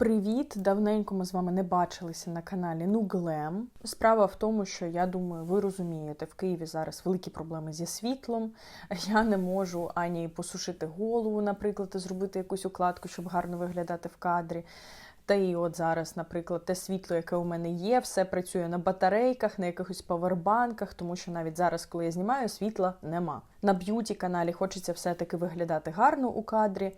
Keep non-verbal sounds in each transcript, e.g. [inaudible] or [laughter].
Привіт! Давненько ми з вами не бачилися на каналі Нуглем. Справа в тому, що я думаю, ви розумієте, в Києві зараз великі проблеми зі світлом. Я не можу ані посушити голову, наприклад, і зробити якусь укладку, щоб гарно виглядати в кадрі. Та і от зараз, наприклад, те світло, яке у мене є, все працює на батарейках, на якихось павербанках, тому що навіть зараз, коли я знімаю, світла нема. На б'юті каналі хочеться все-таки виглядати гарно у кадрі,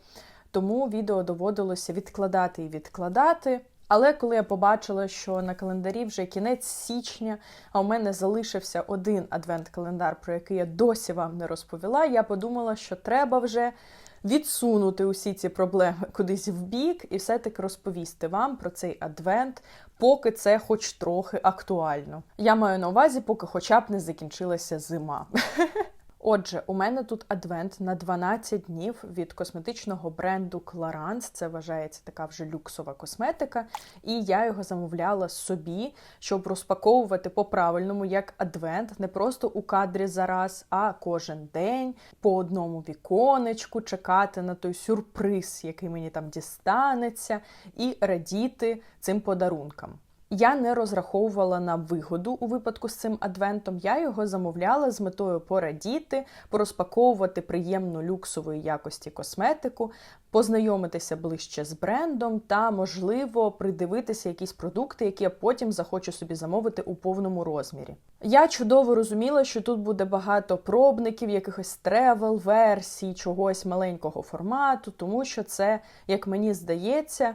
тому відео доводилося відкладати і відкладати. Але коли я побачила, що на календарі вже кінець січня, а у мене залишився один адвент-календар, про який я досі вам не розповіла, я подумала, що треба вже відсунути усі ці проблеми кудись в бік і все-таки розповісти вам про цей адвент, поки це хоч трохи актуально. Я маю на увазі, поки хоча б не закінчилася зима. [laughs] Отже, у мене тут адвент на 12 днів від косметичного бренду Clarins. Це вважається така вже люксова косметика. І я його замовляла собі, щоб розпаковувати по-правильному як адвент, не просто у кадрі зараз, а кожен день по одному віконечку, чекати на той сюрприз, який мені там дістанеться, і радіти цим подарункам. Я не розраховувала на вигоду у випадку з цим адвентом. Я його замовляла з метою порадіти, порозпаковувати приємну люксової якості косметику, познайомитися ближче з брендом та, можливо, придивитися якісь продукти, які я потім захочу собі замовити у повному розмірі. Я чудово розуміла, що тут буде багато пробників, якихось тревел, версій, чогось маленького формату, тому що це, як мені здається,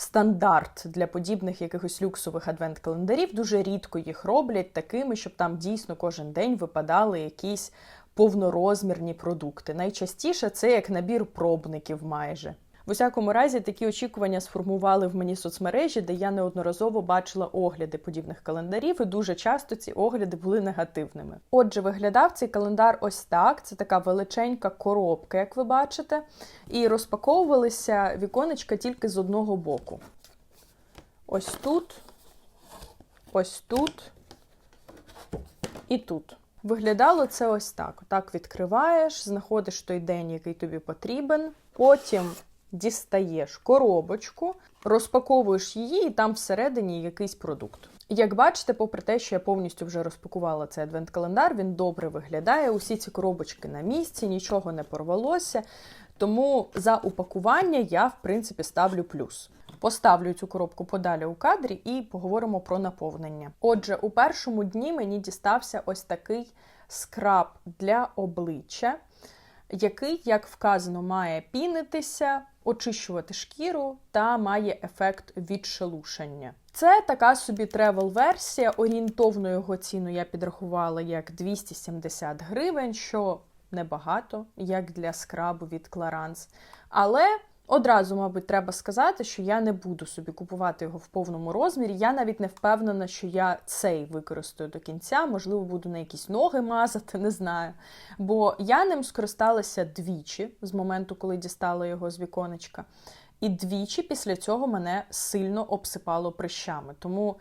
стандарт для подібних якихось люксових адвент-календарів. Дуже рідко їх роблять такими, щоб там дійсно кожен день випадали якісь повнорозмірні продукти. Найчастіше це як набір пробників майже. В усякому разі, такі очікування сформували в мені соцмережі, де я неодноразово бачила огляди подібних календарів, і дуже часто ці огляди були негативними. Отже, виглядав цей календар ось так: це така величенька коробка, як ви бачите, і розпаковувалися віконечка тільки з одного боку. Ось тут, ось тут і тут. Виглядало це ось так. Так відкриваєш, знаходиш той день, який тобі потрібен. Потім дістаєш коробочку, розпаковуєш її, і там всередині якийсь продукт. Як бачите, попри те, що я повністю вже розпакувала цей адвент-календар, він добре виглядає. Усі ці коробочки на місці, нічого не порвалося. Тому за упакування я, в принципі, ставлю плюс. Поставлю цю коробку подалі у кадрі і поговоримо про наповнення. Отже, у першому дні мені дістався ось такий скраб для обличчя, який, як вказано, має пінитися, очищувати шкіру та має ефект відшелушення. Це така собі тревел-версія. Орієнтовно його ціну я підрахувала як 270 гривень, що небагато, як для скрабу від Clarins. Але Одразу, мабуть, треба сказати, що я не буду собі купувати його в повному розмірі. Я навіть не впевнена, що я цей використаю до кінця, можливо, буду на якісь ноги мазати, не знаю. Бо я ним скористалася двічі з моменту, коли дістала його з віконечка. І двічі після цього мене сильно обсипало прищами. Тому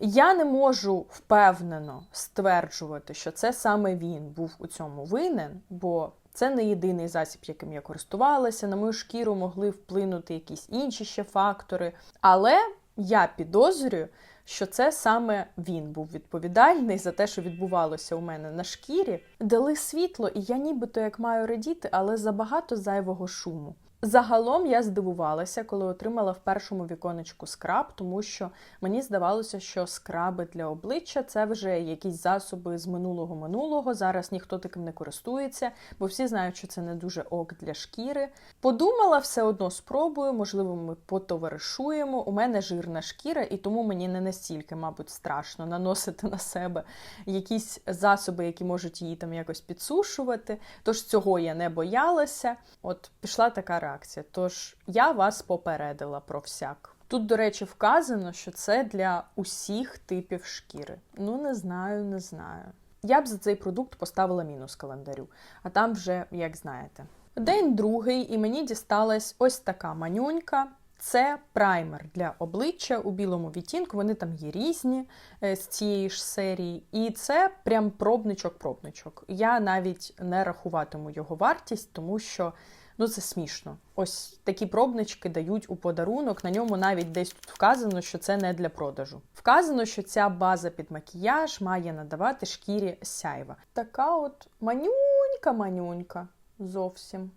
я не можу впевнено стверджувати, що це саме він був у цьому винен, бо це не єдиний засіб, яким я користувалася. На мою шкіру могли вплинути якісь інші ще фактори. Але я підозрюю, що це саме він був відповідальний за те, що відбувалося у мене на шкірі. Дали світло, і я нібито як маю радіти, але забагато зайвого шуму. Загалом я здивувалася, коли отримала в першому віконечку скраб, тому що мені здавалося, що скраби для обличчя це вже якісь засоби з минулого минулого. Зараз ніхто таким не користується, бо всі знають, що це не дуже ок для шкіри. Подумала, все одно спробую, можливо, ми потоваришуємо. У мене жирна шкіра, і тому мені не настільки, мабуть, страшно наносити на себе якісь засоби, які можуть її там якось підсушувати. Тож цього я не боялася. От пішла така реакція реакція. Тож я вас попередила про всяк. Тут, до речі, вказано, що це для усіх типів шкіри. Ну, не знаю, не знаю. Я б за цей продукт поставила мінус календарю, а там вже, як знаєте. День другий, і мені дісталась ось така манюнька. Це праймер для обличчя у білому відтінку. Вони там є різні е, з цієї ж серії. І це прям пробничок-пробничок. Я навіть не рахуватиму його вартість, тому що Ну, це смішно. Ось такі пробнички дають у подарунок. На ньому навіть десь тут вказано, що це не для продажу. Вказано, що ця база під макіяж має надавати шкірі сяйва. Така от манюнька-манюнька зовсім.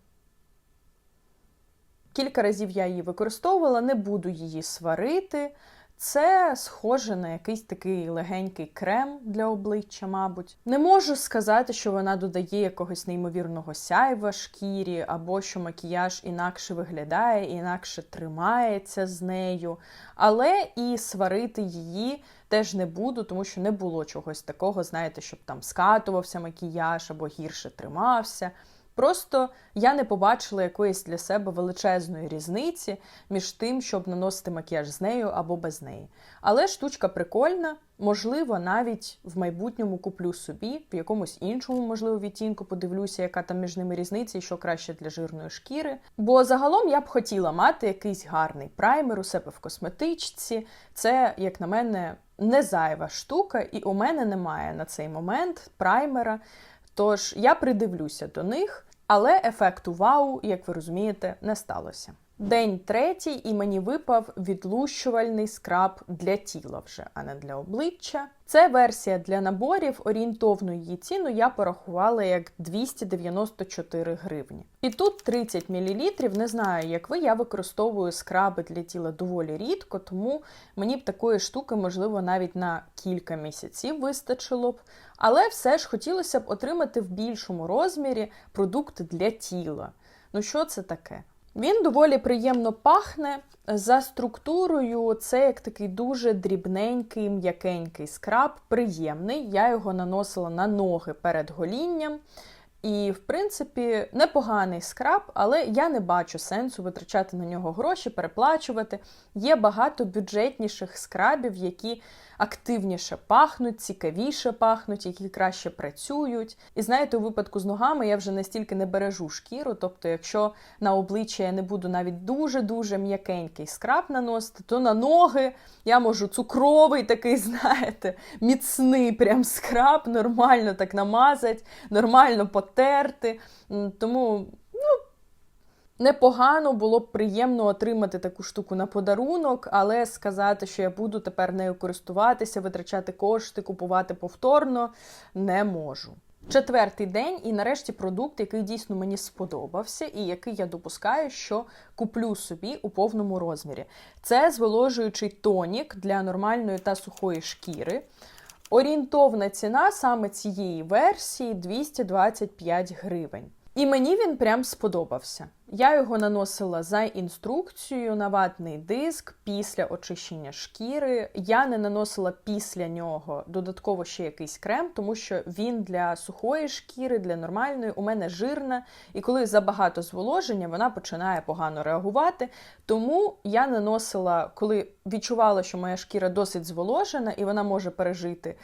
Кілька разів я її використовувала, не буду її сварити. Це схоже на якийсь такий легенький крем для обличчя, мабуть. Не можу сказати, що вона додає якогось неймовірного сяйва шкірі, або що макіяж інакше виглядає, інакше тримається з нею. Але і сварити її теж не буду, тому що не було чогось такого, знаєте, щоб там скатувався макіяж або гірше тримався. Просто я не побачила якоїсь для себе величезної різниці між тим, щоб наносити макіяж з нею або без неї. Але штучка прикольна, можливо, навіть в майбутньому куплю собі, в якомусь іншому, можливо, відтінку подивлюся, яка там між ними різниця і що краще для жирної шкіри. Бо загалом я б хотіла мати якийсь гарний праймер у себе в косметичці. Це, як на мене, не зайва штука, і у мене немає на цей момент праймера. Тож я придивлюся до них. Але ефекту вау, як ви розумієте, не сталося. День третій, і мені випав відлущувальний скраб для тіла вже, а не для обличчя. Це версія для наборів. Орієнтовну її ціну я порахувала як 294 гривні. І тут 30 мл. Не знаю, як ви, я використовую скраби для тіла доволі рідко, тому мені б такої штуки, можливо, навіть на кілька місяців вистачило б. Але все ж хотілося б отримати в більшому розмірі продукт для тіла. Ну, що це таке? Він доволі приємно пахне. За структурою це як такий дуже дрібненький, м'якенький скраб, приємний. Я його наносила на ноги перед голінням. І, в принципі, непоганий скраб, але я не бачу сенсу витрачати на нього гроші, переплачувати. Є багато бюджетніших скрабів, які активніше пахнуть, цікавіше пахнуть, які краще працюють. І знаєте, у випадку з ногами я вже настільки не бережу шкіру. Тобто, якщо на обличчя я не буду навіть дуже-дуже м'якенький скраб наносити, то на ноги я можу цукровий такий, [laughs] знаєте, міцний прям скраб, нормально так намазати, нормально потерти. Тому. Непогано було б приємно отримати таку штуку на подарунок, але сказати, що я буду тепер нею користуватися, витрачати кошти, купувати повторно, не можу. Четвертий день, і нарешті продукт, який дійсно мені сподобався, і який я допускаю, що куплю собі у повному розмірі. Це зволожуючий тонік для нормальної та сухої шкіри. Орієнтовна ціна саме цієї версії 225 гривень. І мені він прям сподобався. Я його наносила за інструкцією на ватний диск після очищення шкіри. Я не наносила після нього додатково ще якийсь крем, тому що він для сухої шкіри, для нормальної, у мене жирна, і коли забагато зволоження, вона починає погано реагувати. Тому я наносила, коли відчувала, що моя шкіра досить зволожена і вона може пережити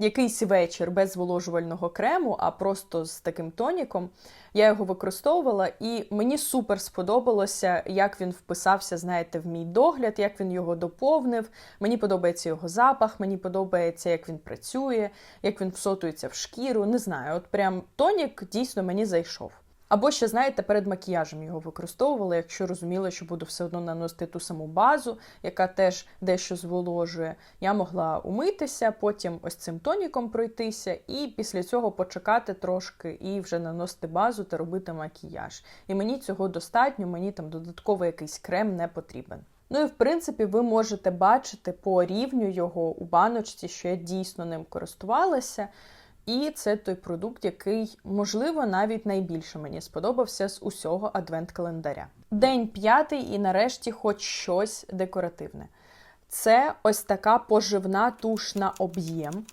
якийсь вечір без зволожувального крему, а просто з таким тоніком. Я його використовувала, і мені супер сподобалося, як він вписався, знаєте, в мій догляд, як він його доповнив. Мені подобається його запах, мені подобається, як він працює, як він всотується в шкіру. Не знаю, от прям тонік дійсно мені зайшов. Або ще, знаєте, перед макіяжем його використовувала, якщо розуміла, що буду все одно наносити ту саму базу, яка теж дещо зволожує. Я могла умитися, потім ось цим тоніком пройтися, і після цього почекати трошки і вже наносити базу та робити макіяж. І мені цього достатньо, мені там додатково якийсь крем не потрібен. Ну і в принципі, ви можете бачити по рівню його у баночці, що я дійсно ним користувалася. І це той продукт, який, можливо, навіть найбільше мені сподобався з усього адвент-календаря. День п'ятий, і нарешті, хоч щось декоративне. Це ось така поживна туш на об'єм.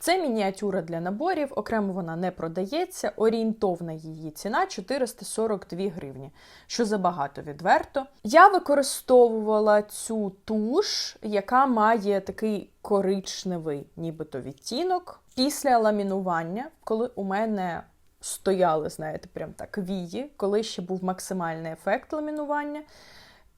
Це мініатюра для наборів, окремо вона не продається. Орієнтовна її ціна 442 гривні, що забагато відверто. Я використовувала цю туш, яка має такий коричневий, нібито відтінок. Після ламінування, коли у мене стояли, знаєте, прям так вії, коли ще був максимальний ефект ламінування.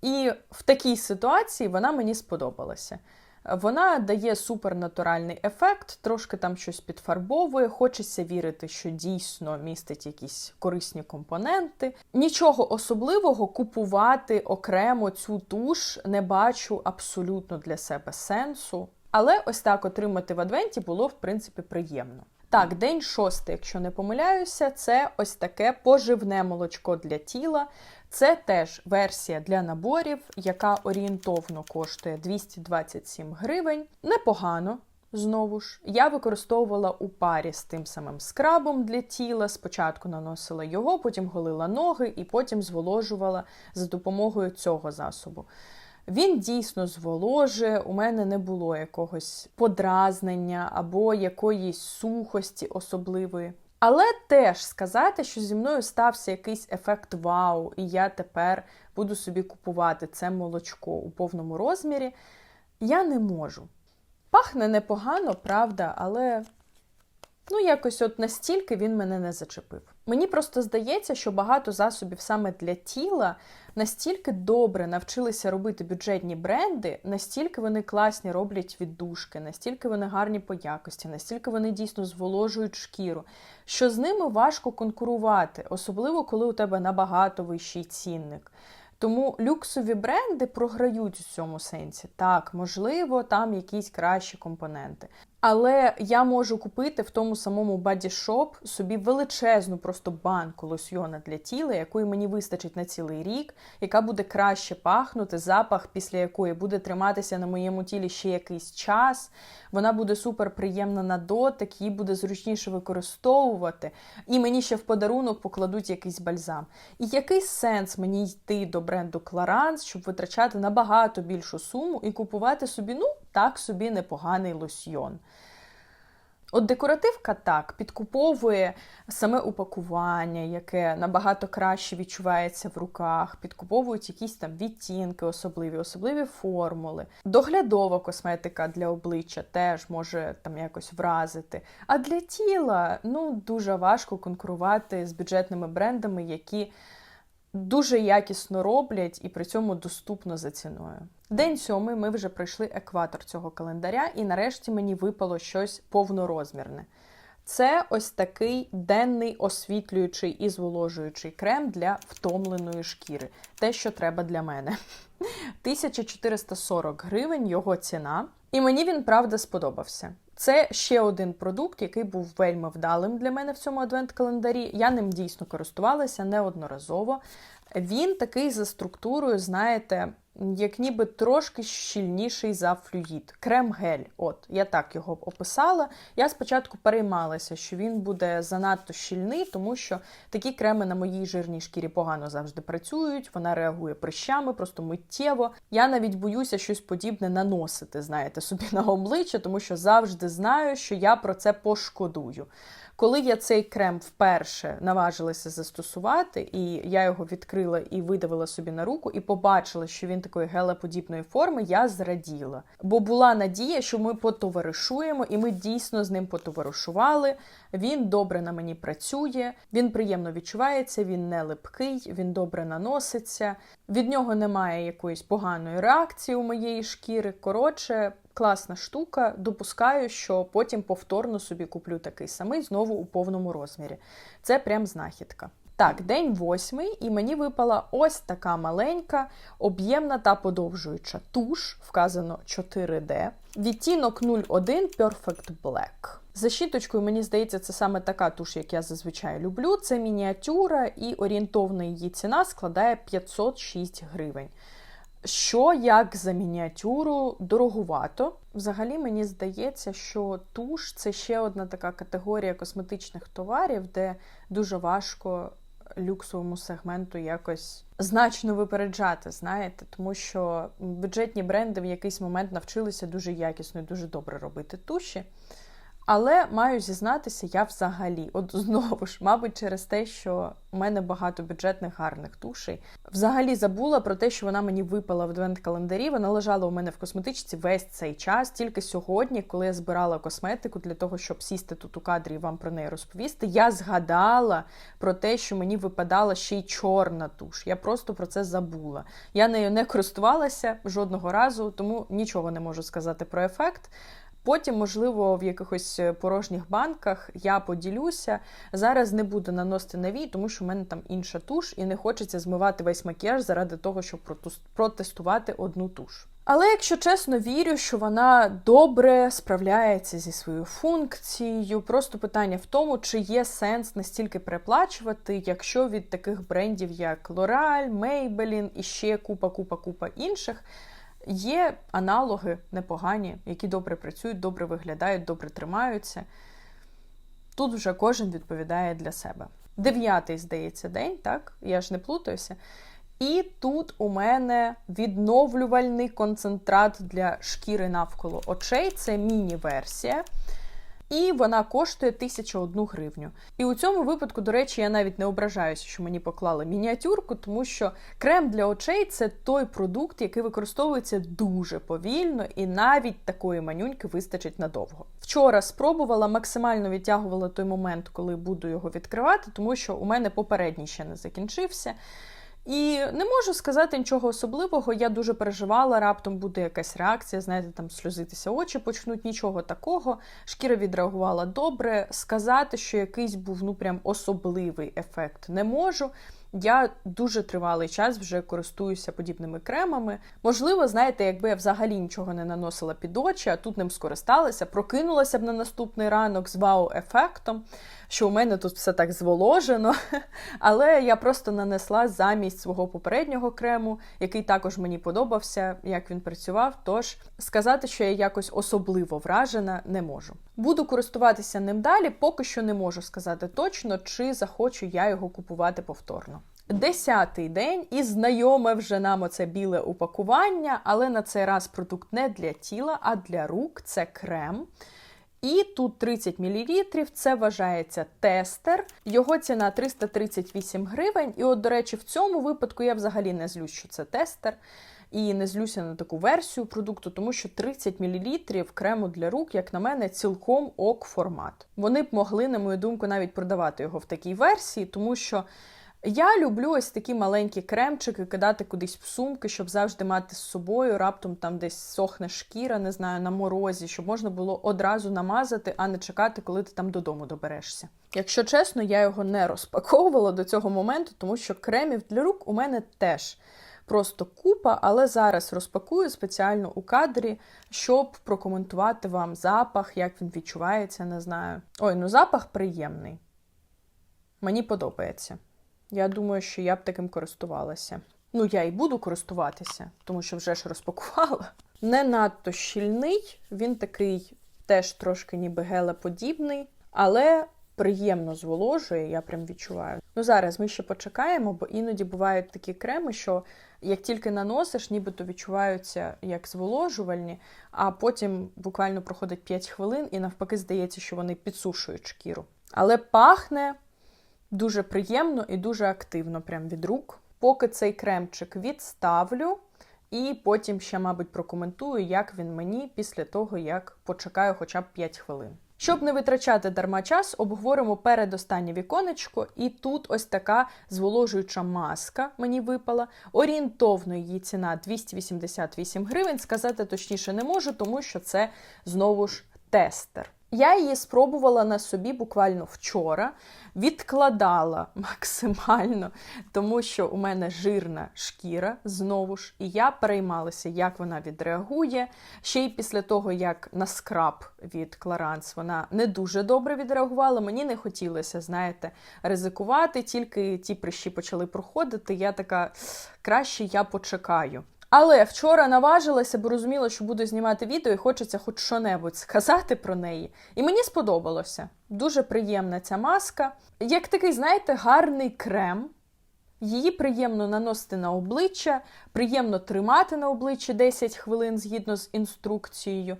І в такій ситуації вона мені сподобалася. Вона дає супернатуральний ефект, трошки там щось підфарбовує. Хочеться вірити, що дійсно містить якісь корисні компоненти. Нічого особливого купувати окремо цю туш не бачу абсолютно для себе сенсу. Але ось так отримати в адвенті було в принципі приємно. Так, день шостий, якщо не помиляюся, це ось таке поживне молочко для тіла. Це теж версія для наборів, яка орієнтовно коштує 227 гривень. Непогано. Знову ж, я використовувала у парі з тим самим скрабом для тіла. Спочатку наносила його, потім голила ноги і потім зволожувала за допомогою цього засобу. Він дійсно зволожує, у мене не було якогось подразнення або якоїсь сухості особливої. Але теж сказати, що зі мною стався якийсь ефект вау, і я тепер буду собі купувати це молочко у повному розмірі, я не можу. Пахне непогано, правда, але ну якось от настільки він мене не зачепив. Мені просто здається, що багато засобів саме для тіла настільки добре навчилися робити бюджетні бренди, настільки вони класні роблять віддушки, настільки вони гарні по якості, настільки вони дійсно зволожують шкіру, що з ними важко конкурувати, особливо коли у тебе набагато вищий цінник. Тому люксові бренди програють у цьому сенсі. Так, можливо, там якісь кращі компоненти. Але я можу купити в тому самому Shop собі величезну просто банку лосьйона для тіла, якої мені вистачить на цілий рік, яка буде краще пахнути, запах, після якої буде триматися на моєму тілі ще якийсь час. Вона буде супер приємна на дотик, її буде зручніше використовувати. І мені ще в подарунок покладуть якийсь бальзам. І який сенс мені йти до бренду Clarins, щоб витрачати набагато більшу суму і купувати собі, ну, так собі непоганий лосьйон. От декоративка так підкуповує саме упакування, яке набагато краще відчувається в руках, підкуповують якісь там відтінки, особливі, особливі формули. Доглядова косметика для обличчя теж може там якось вразити. А для тіла ну дуже важко конкурувати з бюджетними брендами, які дуже якісно роблять і при цьому доступно за ціною. День сьомий ми вже пройшли екватор цього календаря, і нарешті мені випало щось повнорозмірне. Це ось такий денний освітлюючий і зволожуючий крем для втомленої шкіри. Те, що треба для мене. [laughs] 1440 гривень його ціна. І мені він правда сподобався. Це ще один продукт, який був вельми вдалим для мене в цьому адвент-календарі. Я ним дійсно користувалася неодноразово. Він такий за структурою, знаєте, як ніби трошки щільніший за флюїд. Крем-гель. От, я так його описала. Я спочатку переймалася, що він буде занадто щільний, тому що такі креми на моїй жирній шкірі погано завжди працюють, вона реагує прищами, просто миттєво. Я навіть боюся щось подібне наносити, знаєте, собі на обличчя, тому що завжди знаю, що я про це пошкодую. Коли я цей крем вперше наважилася застосувати, і я його відкрила і видавила собі на руку, і побачила, що він такої гелеподібної форми, я зраділа. Бо була надія, що ми потоваришуємо, і ми дійсно з ним потоваришували. Він добре на мені працює, він приємно відчувається, він не липкий, він добре наноситься. Від нього немає якоїсь поганої реакції у моєї шкіри. Коротше, класна штука. Допускаю, що потім повторно собі куплю такий самий знову у повному розмірі. Це прям знахідка. Так, день восьмий, і мені випала ось така маленька, об'ємна та подовжуюча туш, вказано 4D. Відтінок 01 Perfect Black. За щіточкою, мені здається, це саме така туш, як я зазвичай люблю. Це мініатюра, і орієнтовна її ціна складає 506 гривень. Що як за мініатюру дороговато. Взагалі, мені здається, що туш це ще одна така категорія косметичних товарів, де дуже важко люксовому сегменту якось значно випереджати, знаєте, тому що бюджетні бренди в якийсь момент навчилися дуже якісно і дуже добре робити туші. Але маю зізнатися, я взагалі, от знову ж, мабуть, через те, що у мене багато бюджетних гарних тушей, взагалі забула про те, що вона мені випала в адвент-календарі. Вона лежала у мене в косметичці весь цей час. Тільки сьогодні, коли я збирала косметику для того, щоб сісти тут у кадрі і вам про неї розповісти, я згадала про те, що мені випадала ще й чорна туш. Я просто про це забула. Я нею не користувалася жодного разу, тому нічого не можу сказати про ефект. Потім, можливо, в якихось порожніх банках я поділюся. Зараз не буду наносити нові, тому що в мене там інша туш, і не хочеться змивати весь макіяж заради того, щоб протестувати одну туш. Але, якщо чесно, вірю, що вона добре справляється зі своєю функцією. Просто питання в тому, чи є сенс настільки переплачувати, якщо від таких брендів, як L'Oreal, Maybelline і ще купа-купа-купа інших. Є аналоги непогані, які добре працюють, добре виглядають, добре тримаються. Тут вже кожен відповідає для себе. Дев'ятий, здається, день, так? Я ж не плутаюся. І тут у мене відновлювальний концентрат для шкіри навколо очей. Це міні-версія і вона коштує 1001 гривню. І у цьому випадку, до речі, я навіть не ображаюся, що мені поклали мініатюрку, тому що крем для очей це той продукт, який використовується дуже повільно, і навіть такої манюньки вистачить надовго. Вчора спробувала, максимально відтягувала той момент, коли буду його відкривати, тому що у мене попередній ще не закінчився. І не можу сказати нічого особливого. Я дуже переживала, раптом буде якась реакція, знаєте, там сльозитися очі почнуть, нічого такого. Шкіра відреагувала добре. Сказати, що якийсь був ну прям особливий ефект, не можу. Я дуже тривалий час вже користуюся подібними кремами. Можливо, знаєте, якби я взагалі нічого не наносила під очі, а тут ним скористалася, прокинулася б на наступний ранок з вау-ефектом що у мене тут все так зволожено. [laughs] Але я просто нанесла замість свого попереднього крему, який також мені подобався, як він працював. Тож сказати, що я якось особливо вражена, не можу. Буду користуватися ним далі, поки що не можу сказати точно, чи захочу я його купувати повторно. Десятий день і знайоме вже нам оце біле упакування, але на цей раз продукт не для тіла, а для рук це крем. І тут 30 мл, це вважається тестер. Його ціна 338 гривень. І, от, до речі, в цьому випадку я взагалі не злюсь, що це тестер. І не злюся на таку версію продукту, тому що 30 мл крему для рук, як на мене, цілком ок формат. Вони б могли, на мою думку, навіть продавати його в такій версії, тому що. Я люблю ось такі маленькі кремчики кидати кудись в сумки, щоб завжди мати з собою. Раптом там десь сохне шкіра, не знаю, на морозі, щоб можна було одразу намазати, а не чекати, коли ти там додому доберешся. Якщо чесно, я його не розпаковувала до цього моменту, тому що кремів для рук у мене теж просто купа, але зараз розпакую спеціально у кадрі, щоб прокоментувати вам запах, як він відчувається, не знаю. Ой, ну запах приємний. Мені подобається. Я думаю, що я б таким користувалася. Ну, я і буду користуватися, тому що вже ж розпакувала. Не надто щільний, він такий теж трошки ніби гелеподібний, але приємно зволожує, я прям відчуваю. Ну, зараз ми ще почекаємо, бо іноді бувають такі креми, що як тільки наносиш, нібито відчуваються як зволожувальні, а потім буквально проходить 5 хвилин, і навпаки здається, що вони підсушують шкіру. Але пахне Дуже приємно і дуже активно, прям від рук. Поки цей кремчик відставлю, і потім ще, мабуть, прокоментую, як він мені після того, як почекаю хоча б 5 хвилин. Щоб не витрачати дарма час, обговоримо передостаннє віконечко, і тут ось така зволожуюча маска мені випала. Орієнтовно її ціна 288 гривень. Сказати точніше не можу, тому що це знову ж тестер. Я її спробувала на собі буквально вчора, відкладала [laughs] максимально, тому що у мене жирна шкіра знову ж, і я переймалася, як вона відреагує. Ще й після того, як на скраб від Clarins вона не дуже добре відреагувала. Мені не хотілося, знаєте, ризикувати, тільки ті прищі почали проходити. Я така краще я почекаю. Але вчора наважилася, бо розуміла, що буду знімати відео і хочеться хоч що-небудь сказати про неї. І мені сподобалося. Дуже приємна ця маска. Як такий, знаєте, гарний крем. Її приємно наносити на обличчя, приємно тримати на обличчі 10 хвилин згідно з інструкцією.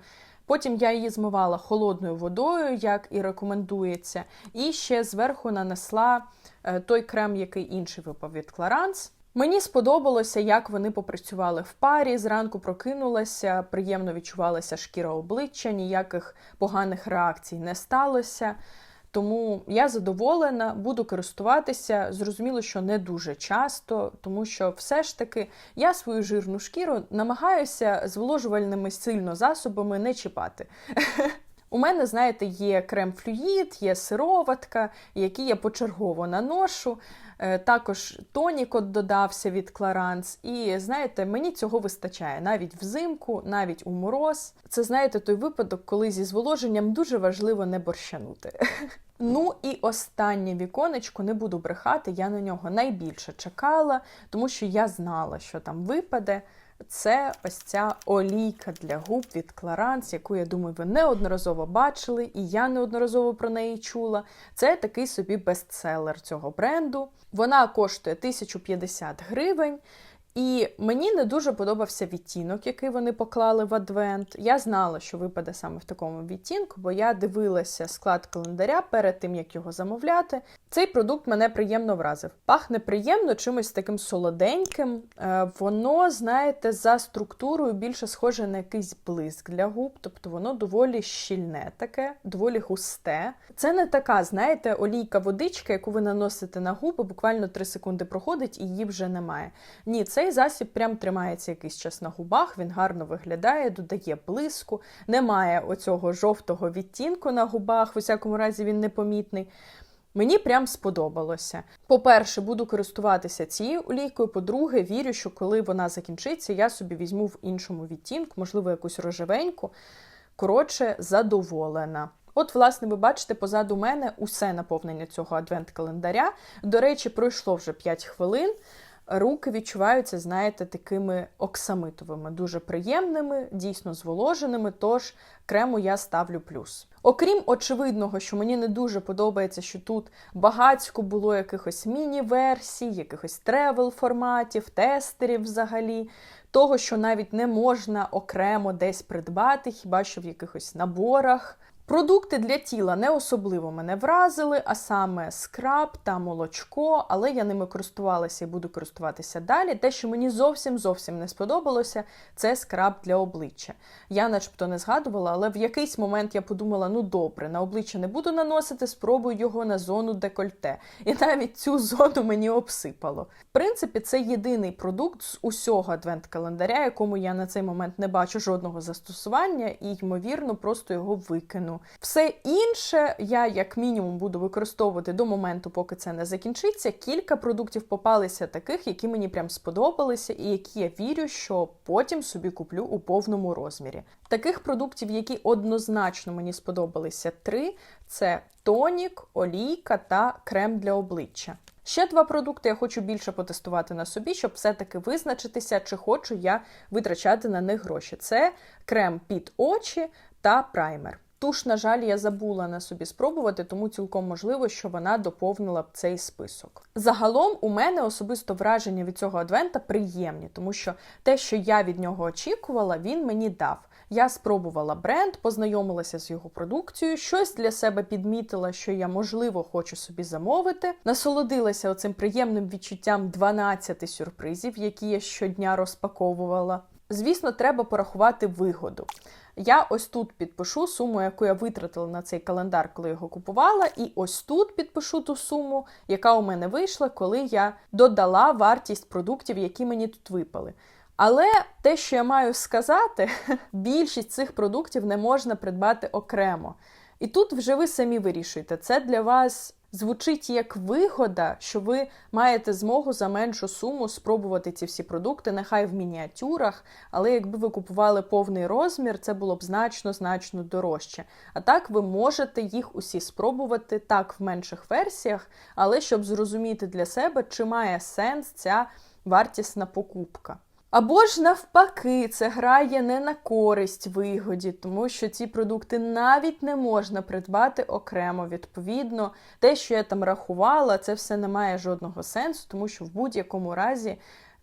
Потім я її змивала холодною водою, як і рекомендується, і ще зверху нанесла е, той крем, який інший випав від Clarins. Мені сподобалося, як вони попрацювали в парі. Зранку прокинулася, приємно відчувалася шкіра обличчя, ніяких поганих реакцій не сталося. Тому я задоволена, буду користуватися. Зрозуміло, що не дуже часто, тому що все ж таки я свою жирну шкіру намагаюся зволожувальними сильно засобами не чіпати. [laughs] У мене, знаєте, є крем-флюїд, є сироватка, які я почергово наношу. Е, також тонік от додався від Кларанс. І знаєте, мені цього вистачає навіть взимку, навіть у мороз. Це знаєте той випадок, коли зі зволоженням дуже важливо не борщанути. [laughs] Ну і останнє віконечко, не буду брехати, я на нього найбільше чекала, тому що я знала, що там випаде. Це ось ця олійка для губ від Кларанс, яку, я думаю, ви неодноразово бачили, і я неодноразово про неї чула. Це такий собі бестселер цього бренду. Вона коштує 1050 гривень. І мені не дуже подобався відтінок, який вони поклали в адвент. Я знала, що випаде саме в такому відтінку, бо я дивилася склад календаря перед тим, як його замовляти. Цей продукт мене приємно вразив. Пахне приємно, чимось таким солоденьким. Е, воно, знаєте, за структурою більше схоже на якийсь блиск для губ, тобто воно доволі щільне таке, доволі густе. Це не така, знаєте, олійка-водичка, яку ви наносите на губи, буквально 3 секунди проходить і її вже немає. Ні, це цей засіб прям тримається якийсь час на губах, він гарно виглядає, додає блиску, немає оцього жовтого відтінку на губах, в усякому разі він непомітний. Мені прям сподобалося. По-перше, буду користуватися цією олійкою. По-друге, вірю, що коли вона закінчиться, я собі візьму в іншому відтінку, можливо, якусь рожевеньку. Коротше, задоволена. От, власне, ви бачите, позаду мене усе наповнення цього адвент-календаря. До речі, пройшло вже 5 хвилин. Руки відчуваються, знаєте, такими оксамитовими, дуже приємними, дійсно зволоженими. Тож крему я ставлю плюс. Окрім очевидного, що мені не дуже подобається, що тут багацько було якихось міні-версій, якихось тревел форматів, тестерів взагалі. Того, що навіть не можна окремо десь придбати, хіба що в якихось наборах. Продукти для тіла не особливо мене вразили, а саме скраб та молочко, але я ними користувалася і буду користуватися далі. Те, що мені зовсім зовсім не сподобалося, це скраб для обличчя. Я, начебто, не згадувала, але в якийсь момент я подумала: ну добре, на обличчя не буду наносити, спробую його на зону декольте. І навіть цю зону мені обсипало. В принципі, це єдиний продукт з усього адвент-календаря, якому я на цей момент не бачу жодного застосування, і, ймовірно, просто його викину. Все інше я, як мінімум, буду використовувати до моменту, поки це не закінчиться. Кілька продуктів попалися таких, які мені прям сподобалися, і які я вірю, що потім собі куплю у повному розмірі. Таких продуктів, які однозначно мені сподобалися, три: це тонік, олійка та крем для обличчя. Ще два продукти я хочу більше потестувати на собі, щоб все-таки визначитися, чи хочу я витрачати на них гроші. Це крем під очі та праймер. Туш, на жаль, я забула на собі спробувати, тому цілком можливо, що вона доповнила б цей список. Загалом, у мене особисто враження від цього адвента приємні, тому що те, що я від нього очікувала, він мені дав. Я спробувала бренд, познайомилася з його продукцією, щось для себе підмітила, що я, можливо, хочу собі замовити. Насолодилася оцим приємним відчуттям 12 сюрпризів, які я щодня розпаковувала. Звісно, треба порахувати вигоду. Я ось тут підпишу суму, яку я витратила на цей календар, коли його купувала, і ось тут підпишу ту суму, яка у мене вийшла, коли я додала вартість продуктів, які мені тут випали. Але те, що я маю сказати, [laughs] більшість цих продуктів не можна придбати окремо. І тут вже ви самі вирішуєте, це для вас звучить як вигода, що ви маєте змогу за меншу суму спробувати ці всі продукти, нехай в мініатюрах, але якби ви купували повний розмір, це було б значно значно дорожче. А так ви можете їх усі спробувати так в менших версіях, але щоб зрозуміти для себе, чи має сенс ця вартісна покупка. Або ж навпаки, це грає не на користь вигоді, тому що ці продукти навіть не можна придбати окремо. Відповідно, те, що я там рахувала, це все не має жодного сенсу, тому що в будь-якому разі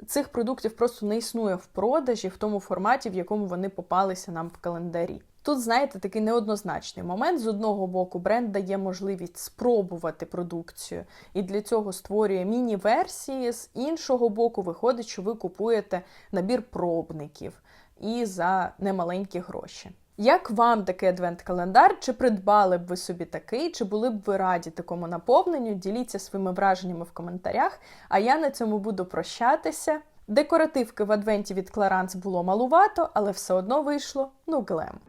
цих продуктів просто не існує в продажі в тому форматі, в якому вони попалися нам в календарі. Тут, знаєте, такий неоднозначний момент. З одного боку, бренд дає можливість спробувати продукцію, і для цього створює міні-версії. З іншого боку, виходить, що ви купуєте набір пробників і за немаленькі гроші. Як вам такий адвент-календар? Чи придбали б ви собі такий, чи були б ви раді такому наповненню? Діліться своїми враженнями в коментарях. А я на цьому буду прощатися. Декоративки в адвенті від Clarins було малувато, але все одно вийшло ну глем.